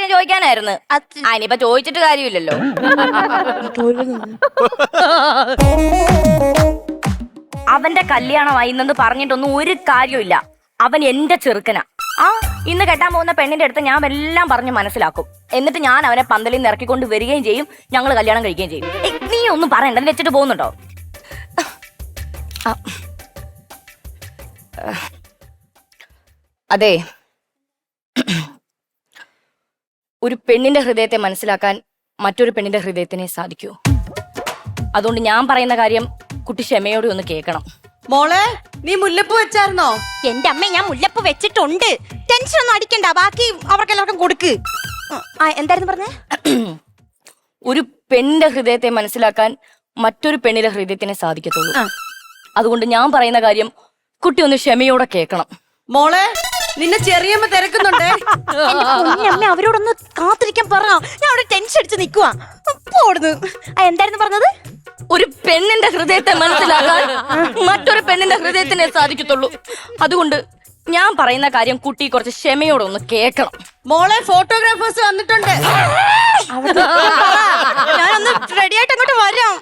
കാര്യം ചോദിക്കാനായിരുന്നു. ആ ഇനിയിപ്പൊ ചോദിച്ചിട്ട് കാര്യമില്ലല്ലോ. അവന്റെ കല്യാണമായി എന്നു പറഞ്ഞിട്ടൊന്നും ഒരു കാര്യമില്ല അവൻ എന്റെ ചെറുക്കനാ. ആ ഇന്ന് കെട്ടാൻ പോകുന്ന പെണ്ണിന്റെ അടുത്ത് ഞാൻ എല്ലാം പറഞ്ഞ് മനസ്സിലാക്കും. എന്നിട്ട് ഞാൻ അവനെ പന്തലിൽ നിന്ന് ഇറക്കിക്കൊണ്ട് വരികയും ചെയ്യും. ഞങ്ങൾ കല്യാണം കഴിക്കുകയും ചെയ്യും. നീ ഒന്നും പറയണ്ട. വെച്ചിട്ട് പോകുന്നുണ്ടോ? അതെ ഒരു പെണ്ണിന്റെ ഹൃദയത്തെ മനസ്സിലാക്കാൻ മറ്റൊരു പെണ്ണിന്റെ ഹൃദയത്തിനെ സാധിക്കൂ. അതുകൊണ്ട് ഞാൻ പറയുന്ന കാര്യം കുട്ടി ക്ഷമയോടെ ഒന്ന് കേൾക്കണം. മോളെ നീ മുല്ലപ്പ് വെച്ചായിരുന്നോ? എന്റെ അമ്മ ഞാൻ മുല്ലപ്പ് വെച്ചിട്ടുണ്ട്. ടെൻഷൻ ഒന്നും അടിക്കണ്ട ബാക്കി അവർക്ക് എല്ലാവർക്കും കൊടുക്ക്. ആ എന്തായിരുന്നു പറഞ്ഞേ? ഒരു പെണ്ണിന്റെ ഹൃദയത്തെ മനസ്സിലാക്കാൻ മറ്റൊരു പെണ്ണിന്റെ ഹൃദയത്തിനെ സാധിക്കത്തുള്ളൂ. അതുകൊണ്ട് ഞാൻ പറയുന്ന കാര്യം കുട്ടി ഒന്ന് ക്ഷമയോടെ കേൾക്കണം. മോളെ നിന്നെ ചെറിയമ്മ തിരക്കുന്നുണ്ട്. എന്റെ പൊന്നമ്മ അവരോടൊന്ന് കാത്തിരിക്കാൻ പറ. ഞാൻ അവിടെ ടെൻഷൻ അടിച്ച് നിക്കുവാ. പോടുന്നു എന്തായിരുന്നു പറഞ്ഞത്? ഒരു പെണ്ണിന്റെ ഹൃദയത്തെ മനസ്സിലാക്കാൻ മറ്റൊരു പെണ്ണിന്റെ ഹൃദയത്തിനെ സാധിക്കത്തുള്ളൂ. അതുകൊണ്ട് ഞാൻ പറയുന്ന കാര്യം കുട്ടി കുറച്ച് ക്ഷമയോടെ ഒന്ന് കേൾക്കണം. മോളെ ഫോട്ടോഗ്രാഫേഴ്സ് വന്നിട്ടുണ്ട്. ഞാനൊന്ന് റെഡി ആയിട്ട് അങ്ങോട്ട് വരാം.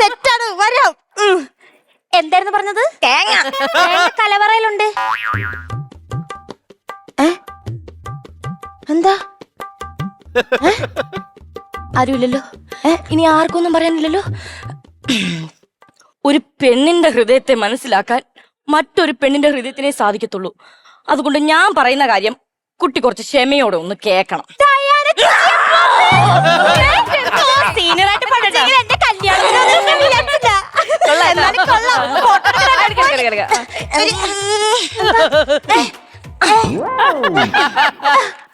സെറ്റാണ് വരാം. എന്തായിരുന്നു പറഞ്ഞത്? തേങ്ങ കലവറയിലുണ്ട്. എന്താ? ആരുമില്ലല്ലോ? ഇനി ആർക്കൊന്നും പറയാനില്ലല്ലോ? ഒരു പെണ്ണിന്റെ ഹൃദയത്തെ മനസ്സിലാക്കാൻ മറ്റൊരു പെണ്ണിന്റെ ഹൃദയത്തിനെ സാധിക്കത്തുള്ളൂ. അതുകൊണ്ട് ഞാൻ പറയുന്ന കാര്യം കുട്ടി കുറച്ച് ക്ഷമയോടെ ഒന്ന് കേൾക്കണം. സീനിയറായിട്ട്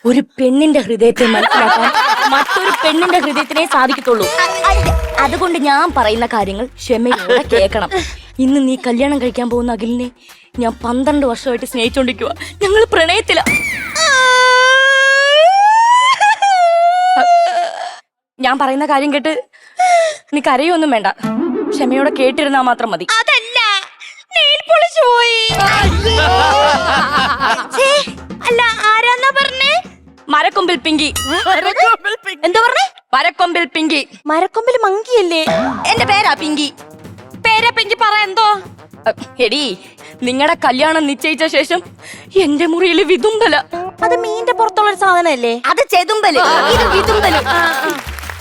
ഒരു പെണ്ണിന്റെ ഹൃദയത്തെ മനസ്സിലാക്കാൻ മറ്റൊരു പെണ്ണിന്റെ ഹൃദയത്തിനെ സാധിക്കത്തുള്ളൂ. അതുകൊണ്ട് ഞാൻ പറയുന്ന കാര്യങ്ങൾ ക്ഷമയോടെ കേൾക്കണം. ഇന്ന് നീ കല്യാണം കഴിക്കാൻ പോകുന്ന അഖിലിനെ ഞാൻ പന്ത്രണ്ട് വർഷമായിട്ട് സ്നേഹിച്ചോണ്ടിരിക്കുക ഞങ്ങൾ പ്രണയത്തില. ഞാൻ പറയുന്ന കാര്യം കേട്ട് നീ കരയൊന്നും വേണ്ട. ക്ഷമയോടെ കേട്ടിരുന്നാ മാത്രം മതി. നെയിൽ പോളിഷ് പോയി. ഛേ, അല്ല ആരാന്നാ പറഞ്ഞേ? മരക്കൊമ്പിൽ പിങ്കി. എന്താ പറഞ്ഞേ? മരക്കൊമ്പിൽ പിങ്കി. മരക്കൊമ്പിൽ മങ്കിയല്ലേ? എന്റെ പേരാ പിങ്കി. പേരെ പിങ്കി പറ എന്തോ? അ, എടി നിങ്ങളുടെ കല്യാണം നിശ്ചയിച്ച ശേഷം എന്റെ മുറിയിൽ വിതുമ്പല. അത് മീന്റെ പുറത്തുള്ള ഒരു സാധനമല്ലേ? അത് ചെതുമ്പൽ. ഇത് വിതുമ്പൽ.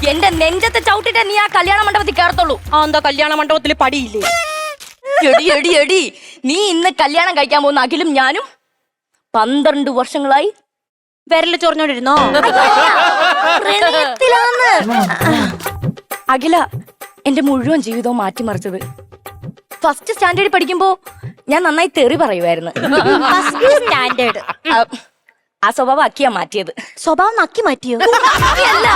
എന്റെ നെഞ്ചത്തെ ചവിട്ടിട്ട് നീ ആ കല്യാണ മണ്ഡപത്തിൽ കയറത്തുള്ളൂ. ആ എന്താ കല്യാണ മണ്ഡപത്തിൽ പടിയില്ലേ? എടി എടി എടി. നീ ഇന്ന് കല്യാണം കഴിക്കാൻ പോകുന്ന അഖിലും ഞാനും പന്ത്രണ്ട് വർഷങ്ങളായി വിരൽ ചൊറിഞ്ഞോണ്ടിരുന്നോ? അഖില എന്റെ മുഴുവൻ ജീവിതവും മാറ്റിമറിച്ചത്. ഫസ്റ്റ് സ്റ്റാൻഡേർഡ് പഠിക്കുമ്പോ ഞാൻ നന്നായി തെറി പറയുമായിരുന്നു സ്റ്റാൻഡേർഡ് ആ, സ്വഭാവം അക്കിയാ മാറ്റിയത്. സ്വഭാവം അക്കി മാറ്റിയോ? അല്ല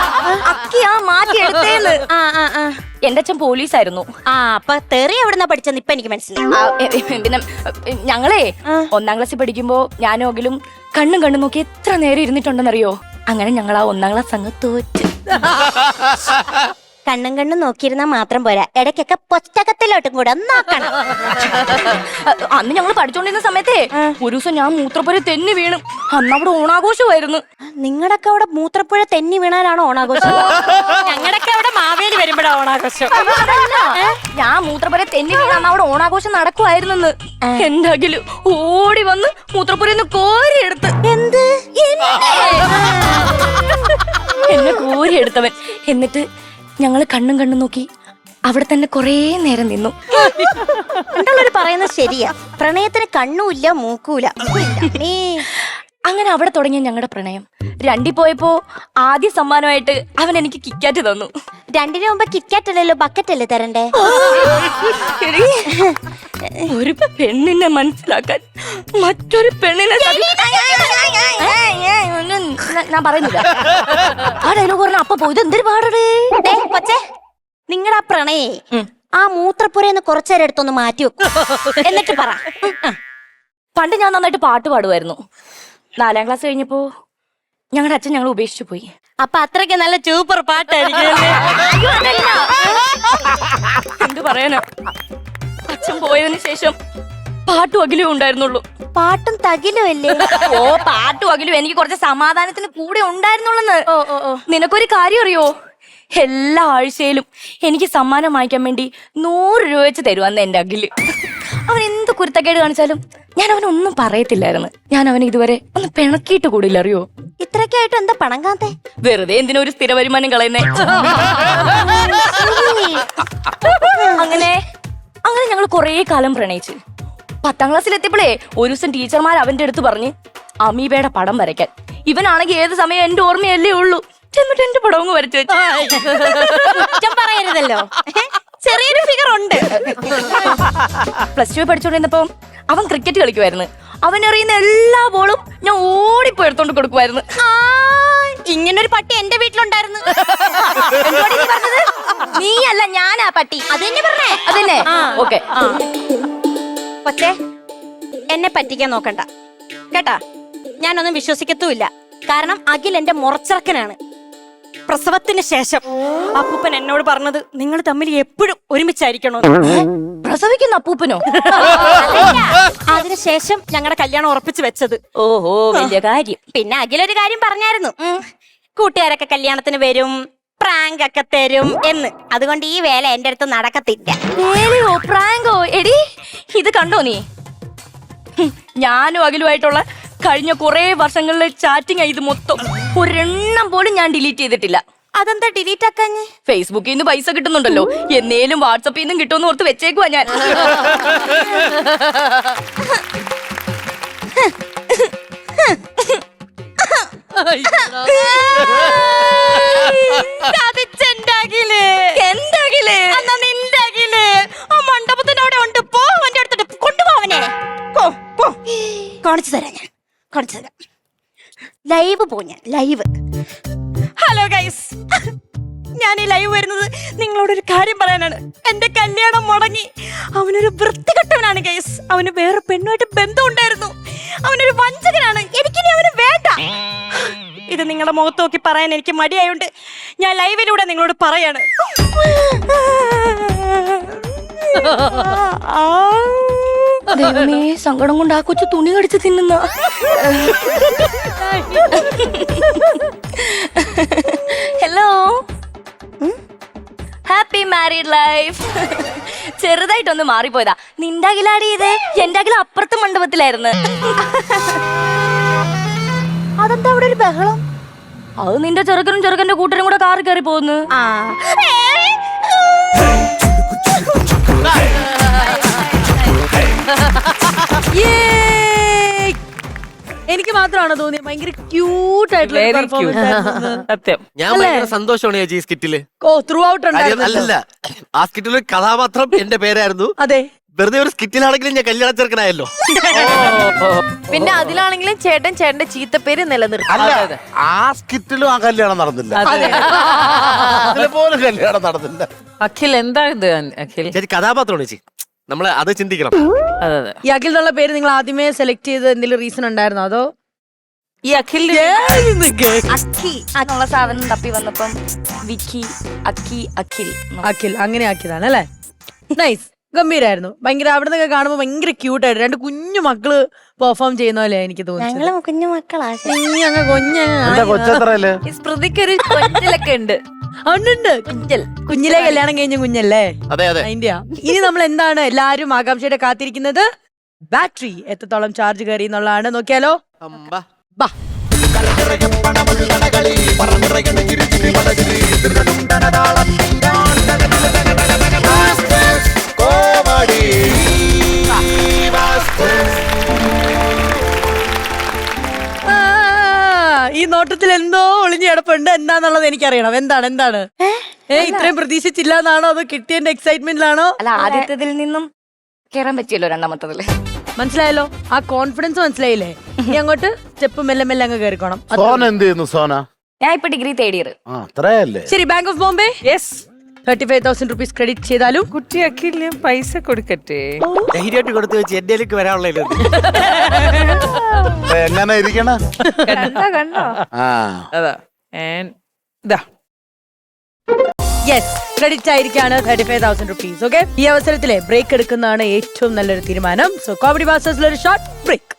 അക്കിയാ മാറ്റിയെടുത്തേന്ന് ആ ആ ആ. എന്റെ അച്ഛൻ പോലീസായിരുന്നു. ആ അപ്പൊ തെറി എവിടെന്നാ പഠിച്ചെന്ന് ഇപ്പൊ എനിക്ക് മനസ്സിലായി. പിന്നെ ഞങ്ങളേ ഒന്നാം ക്ലാസ്സിൽ പഠിക്കുമ്പോ ഞാനോകിലും കണ്ണും കണ്ണും നോക്കി എത്ര നേരം ഇരുന്നിട്ടുണ്ടെന്നറിയോ? അങ്ങനെ ഞങ്ങൾ ആ ഒന്നാം ക്ലാസ് അങ്ങ് തോറ്റ്. കണ്ണും കണ്ണും നോക്കിയിരുന്നാ മാത്രം പോരാ. ഇടയ്ക്കൊക്കെ പൊറ്റകത്തിലോട്ടും കൂടെ നോക്കണം. അന്ന് ഞങ്ങൾ പഠിച്ചോണ്ടിരുന്ന സമയത്തെ ഒരു ദിവസം ഞാൻ മൂത്രപ്പുര തെന്നി വീണു. അന്ന് അവിടെ ഓണാഘോഷമായിരുന്നു. നിങ്ങളൊക്കെ അവിടെ മൂത്രപ്പുഴ തെന്നി വീണാലാണോ ഓണാഘോഷം? ഞങ്ങളൊക്കെ അവിടെ മാവേലി വരുമ്പോഴാ ഓണാഘോഷം. ഞാൻ മൂത്രപ്പുര തെന്നി വീണ അന്ന് അവിടെ ഓണാഘോഷം നടക്കുമായിരുന്നെന്ന് എന്താകിലും ഓടി വന്ന് മൂത്രപ്പുരന്ന് കോരി എടുത്ത് എന്ത് എന്നെ കോരിയെടുത്തവൻ. എന്നിട്ട് ഞങ്ങൾ കണ്ണും കണ്ണും നോക്കി അവിടെ തന്നെ കുറേ നേരം നിന്നു. രണ്ടുള്ളവര് പറയുന്നത് ശരിയാ? പ്രണയത്തിന് കണ്ണുമില്ല മൂക്കൂല അങ്ങനെ അവിടെ തുടങ്ങിയ ഞങ്ങളുടെ പ്രണയം. രണ്ടി പോയപ്പോ ആദ്യ സമ്മാനമായിട്ട് അവൻ എനിക്ക് കിക്കാറ്റ് തന്നു. രണ്ടിന് മുമ്പ് കിറ്റ്കാറ്റ് അല്ലല്ലോ ബക്കറ്റ് അല്ലേ തരണ്ടേ എടീ, ഒരു പെണ്ണിനെ മനസ്സിലാക്കാൻ മറ്റൊരു പെണ്ണിനെ ഒന്നും ഞാൻ- ഞാൻ പറയുന്നില്ല ആ ഡയലോഗ് പറഞ്ഞ അപ്പൊ എന്തൊരു പാടടേ കൊച്ചേ നിങ്ങളുടെ ആ പ്രണയേ ആ മൂത്രപ്പുരയെന്ന് കുറച്ചേരം എടുത്തൊന്ന് മാറ്റി വെക്കും എന്നിട്ട് പറ പണ്ട് ഞാൻ നന്നായിട്ട് പാട്ട് പാടുമായിരുന്നു നാലാം ക്ലാസ് കഴിഞ്ഞപ്പോ ഞങ്ങളുടെ അച്ഛൻ ഞങ്ങൾ ഉപേക്ഷിച്ചു പോയി. അപ്പൊ അത്രയ്ക്ക് നല്ല സൂപ്പർ പാട്ടായിരിക്കും എന്ത് പറയാനോ? അച്ഛൻ പോയതിനു ശേഷം പാട്ടും അഖിലും ഉണ്ടായിരുന്നുള്ളൂ. പാട്ടും തകിലും അല്ലേ? ഓ പാട്ടും അകിലും എനിക്ക് കുറച്ച് സമാധാനത്തിന് കൂടെ ഉണ്ടായിരുന്നുള്ളെന്ന്. നിനക്കൊരു കാര്യം അറിയോ? എല്ലാ ആഴ്ചയിലും എനിക്ക് സമ്മാനം വാങ്ങിക്കാൻ വേണ്ടി നൂറ് രൂപ വെച്ച് തരുവാന്ന് എന്റെ അഖിൽ. അവൻ എന്ത് കുരുത്തക്കേട് കാണിച്ചാലും ഞാൻ അവനൊന്നും പറയത്തില്ലായിരുന്നു. ഞാൻ അവനെ ഇതുവരെ ഒന്ന് പിണക്കിയിട്ട് കൂടില്ല അറിയോ? ഇത്രയൊക്കെ ആയിട്ട് എന്താ പണം കാത്തെ വെറുതെ എന്തിനാ ഒരു സ്ഥിര വരുമാനം കളയുന്നേ? അങ്ങനെ അങ്ങനെ ഞങ്ങൾ കുറേ കാലം പ്രണയിച്ച്. പത്താം ക്ലാസ്സിൽ എത്തിയപ്പോഴേ ഒരു ദിവസം ടീച്ചർമാർ അവന്റെ അടുത്ത് പറഞ്ഞ് അമീബയുടെ പടം വരയ്ക്കാൻ. ഇവനാണെങ്കിൽ ഏത് സമയം എന്റെ ഓർമ്മയല്ലേ ഉള്ളൂ. ചെന്നിട്ട് എന്റെ പടം അങ്ങ് വരച്ചു വെച്ചു. കുറ്റം പറയരുതല്ലോ. ചെറിയൊരു ഫിഗർ ഉണ്ട്. പ്ലസ് ടു പഠിച്ചുകൊണ്ടിരുന്നപ്പോ അവൻ ക്രിക്കറ്റ് കളിക്കുമായിരുന്നു അവൻ എറിയുന്ന എല്ലാ ബോളും ഞാൻ ഓടിപ്പോ എടുത്തോണ്ട് കൊടുക്കുമായിരുന്നു ഇങ്ങനൊരു പട്ടി എന്റെ വീട്ടിലുണ്ടായിരുന്നു. എന്തുവാടി നീ അല്ല നീയല്ല ഞാനാ പട്ടി. അത് തന്നെ പറഞ്ഞേ. അതന്നെ. ഓക്കെ. ആ. എന്നെ പറ്റിക്കാൻ നോക്കണ്ട. കേട്ടാ ഞാനൊന്നും വിശ്വസിക്കത്തുമില്ല. കാരണം അഖിൽ എന്റെ മുറച്ചിറക്കനാണ്. പ്രസവത്തിന് ശേഷം അപ്പൂപ്പൻ എന്നോട് പറഞ്ഞത് നിങ്ങൾ തമ്മിൽ എപ്പോഴും ഒരുമിച്ചായിരിക്കണോ? പ്രസവിക്കുന്ന അപ്പൂപ്പനോ? അതിനുശേഷം ഞങ്ങളുടെ കല്യാണം ഉറപ്പിച്ചു വെച്ചത്. ഓഹോ വലിയ കാര്യം. പിന്നെ അഖിലൊരു കാര്യം പറഞ്ഞായിരുന്നു. കൂട്ടുകാരൊക്കെ കല്യാണത്തിന് വരും പ്രാങ്ക് ഒക്കെ തരും എന്ന്. അതുകൊണ്ട് ഈ വേല എന്റെ അടുത്ത് നടക്കത്തില്ല. വേലയോ പ്രാങ്കോ? എടി ഇത് കണ്ടോ നീ? ഞാനും അഖിലുമായിട്ടുള്ള കഴിഞ്ഞ കുറെ വർഷങ്ങളിലെ ചാറ്റിംഗ് ഇത് മൊത്തം ഒരെണ്ണം പോലും ഞാൻ ഡിലീറ്റ് ചെയ്തിട്ടില്ല അതെന്താ ഡിലീറ്റ് ആക്കാഞ്ഞ് ഫേസ്ബുക്കിൽ നിന്ന് പൈസ കിട്ടുന്നുണ്ടല്ലോ എന്നേലും വാട്സപ്പിൽ നിന്നും കിട്ടുമെന്ന് ഓർത്ത് വെച്ചേക്കുവാ ഞാൻ കാണിച്ചു തരാം ഞാൻ കാണിച്ചു തരാം ലൈവ് പോ ഞാൻ ലൈവ് ഹലോ ഗൈസ് ഞാൻ ഈ ലൈവ് വരുന്നത് നിങ്ങളോടൊരു കാര്യം പറയാനാണ്. എന്റെ കല്യാണം മുടങ്ങി. അവനൊരു വൃത്തികെട്ടവനാണ് ഗൈസ് അവന് വേറെ പെണ്ണുമായിട്ട് ബന്ധം ഉണ്ടായിരുന്നു അവനൊരു വഞ്ചകനാണ്. എനിക്കിനി അവന് വേണ്ട. ഇത് നിങ്ങളുടെ മുഖത്ത് നോക്കി പറയാൻ എനിക്ക് മടിയായോണ്ട് ഞാൻ ലൈവിലൂടെ നിങ്ങളോട് പറയാണ്. ദൈവമേ സങ്കടം കൊണ്ട് ആ കൊച്ചു തുണി കടിച്ച് തിന്നുന്ന. ഹലോ ഹാപ്പി മാരീഡ് ലൈഫ് ചെറുതായിട്ടൊന്ന് മാറിപ്പോയതാ. നിന്റെ അകിലാടി ഇത് എന്റെ അഖില അപ്പുറത്തെ മണ്ഡപത്തിലായിരുന്നു. അതെന്താ അവിടെ ഒരു ബഹളം? അത് നിന്റെ ചെറുക്കനും ചെറുക്കന്റെ കൂട്ടരും കൂടെ കാറി കയറി പോകുന്നു ആ എനിക്ക് മാത്രമാണോ തോന്നിയത് ഭയങ്കര ക്യൂട്ട് ആയിട്ടുള്ള സത്യം. ഞാൻ ഭയങ്കര സന്തോഷമാണ് ചേച്ചി ഈ സ്കിറ്റിൽ. ഓ ത്രൂ ഔട്ട് അല്ലല്ല. ആ സ്കിറ്റിൽ ഒരു കഥാപാത്രം എന്റെ പേരായിരുന്നു. അതെ. വെറുതെ ഒരു സ്കിറ്റിലാണെങ്കിലും ഞാൻ കല്യാണ ചെറുക്കനായല്ലോ. പിന്നെ അതിലാണെങ്കിലും ചേട്ടൻ ചേട്ടന്റെ ചീത്തപ്പേര് നിലനിർത്തും. ആ സ്കിറ്റിലും ആ കല്യാണം നടന്നില്ല. കല്യാണം നടന്നില്ല. അഖിൽ എന്താ ഇത് അഖിൽ? ചേച്ചി കഥാപാത്രമാണ് ചേച്ചി. നമ്മൾ അത് ചിന്തിക്കണം. അതെ അതെ. ഈ അഖിൽ എന്നുള്ള പേര് നിങ്ങൾ ആദ്യമേ സെലക്ട് ചെയ്ത് എന്തെങ്കിലും റീസൺ ഉണ്ടായിരുന്നോ? അതോ? ഈ അഖിൽ അക്കി എന്നുള്ള സാധനം തപ്പി വന്നപ്പം വിക്കി അക്കി അഖിൽ. അഖിൽ അങ്ങനെ ആക്കിയതാണ് അല്ലേ? നൈസ് ഗംഭീരായിരുന്നു. ഭയങ്കര അവിടെ നിന്നൊക്കെ കാണുമ്പോൾ ഭയങ്കര ക്യൂട്ടായിട്ട് രണ്ട് കുഞ്ഞു മക്കൾ പെർഫോം ചെയ്യുന്ന പോലെ എനിക്ക് തോന്നുന്നുണ്ട് ഞങ്ങൾ കുഞ്ഞു മക്കളാ. കുഞ്ഞങ്ങ് കൊഞ്ഞങ്ങ് എന്റെ കൊച്ചത്രല്ലേ ഈ സ്മൃതിക്ക് ഒരു കൊഞ്ചലൊക്കെ ഉണ്ട്. ഉണ്ട്. കുഞ്ഞൽ കുഞ്ഞിലെ കല്യാണം കഴിഞ്ഞ കുഞ്ഞല്ലേ? അതെ അതെ. അതിന്റെയാ ഇനി നമ്മൾ എന്താണ് എല്ലാരും ആകാംക്ഷയുടെ കാത്തിരിക്കുന്നത്? ബാറ്ററി എത്രത്തോളം ചാർജ് കയറി എന്നുള്ളതാണ്. നോക്കിയാലോ? അമ്പ. ബാ. കിടപ്പുണ്ട് എന്താന്നുള്ളത് എനിക്കറിയണം. എന്താണ് എന്താണ്? ഏ? ഇത്രയും പ്രതീക്ഷിച്ചില്ല എന്നാണോ അതോ കിട്ടിയതിന്റെ എക്സൈറ്റ്മെന്റിലാണോ അല്ല ആദ്യത്തതിൽ നിന്നും കേറാൻ പറ്റിയല്ലോ രണ്ടാമത്തതിൽ മനസ്സിലായല്ലോ? ആ കോൺഫിഡൻസ് മനസ്സിലായില്ലേ? ഇനി അങ്ങോട്ട് സ്റ്റെപ്പ് മെല്ലെ മെല്ലെ അങ്ങ് കേറിക്കോണം. സോന എന്ത് ചെയ്യുന്നു സോന? ഞാൻ ഇപ്പൊ ഡിഗ്രി തേർഡ് ഇയർ ആ അത്രയല്ലേ? ശരി Bank of Bombay yes thirty five thousand rupees credit ചെയ്താലും? കുട്ടി അഖിൽ ഞാൻ പൈസ കൊടുക്കട്ടെ? ധൈര്യമായിട്ട് കൊടുത്തു വെച്ച് എന്റെ വരാനുള്ളത് എങ്ങനെ ഇരിക്കണ? കണ്ടോ കണ്ടോ? ആ. അതാ. And ഇതാ yes credit ആയിരിക്കാണ് thirty five thousand rupees okay ഈ അവസരത്തിലെ ബ്രേക്ക് എടുക്കുന്നതാണ് ഏറ്റവും നല്ലൊരു തീരുമാനം. സോ കോമഡി മാസ്റ്റേഴ്സിൽ ഒരു ഷോർട്ട് ബ്രേക്ക്